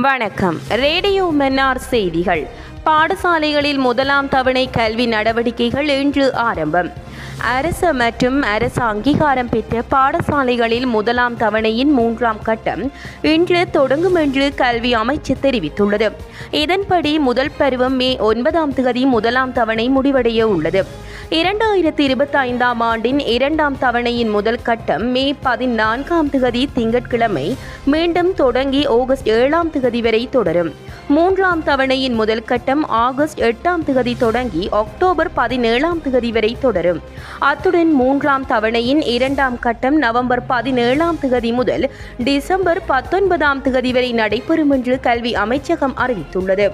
வணக்கம். ரேடியோ மன்னார் செய்திகள். பாடசாலைகளில் முதலாம் தவணை கல்வி நடவடிக்கைகள் இன்று ஆரம்பம். அரசு மற்றும் அரசு அங்கீகாரம் பெற்ற பாடசாலைகளில் முதலாம் தவணையின் மூன்றாம் கட்டம் இன்று தொடங்கும் என்று கல்வி அமைச்சு தெரிவித்துள்ளது. இதன்படி முதல் பருவம் மே ஒன்பதாம் தேதி முதலாம் தவணை முடிவடைய உள்ளது. இரண்டாயிரத்தி இருபத்தி ஐந்தாம் ஆண்டின் இரண்டாம் தவணையின் முதல் கட்டம் மே பதினான்காம் திகதி திங்கட்கிழமை மீண்டும் தொடங்கி ஆகஸ்ட் ஏழாம் தேதி வரை தொடரும். மூன்றாம் தவணையின் முதல் கட்டம் ஆகஸ்ட் எட்டாம் திகதி தொடங்கி அக்டோபர் பதினேழாம் திகதி வரை தொடரும். அத்துடன் மூன்றாம் தவணையின் இரண்டாம் கட்டம் நவம்பர் பதினேழாம் திகதி முதல் டிசம்பர் பத்தொன்பதாம் திகதி வரை நடைபெறும் என்று கல்வி அமைச்சகம் அறிவித்துள்ளது.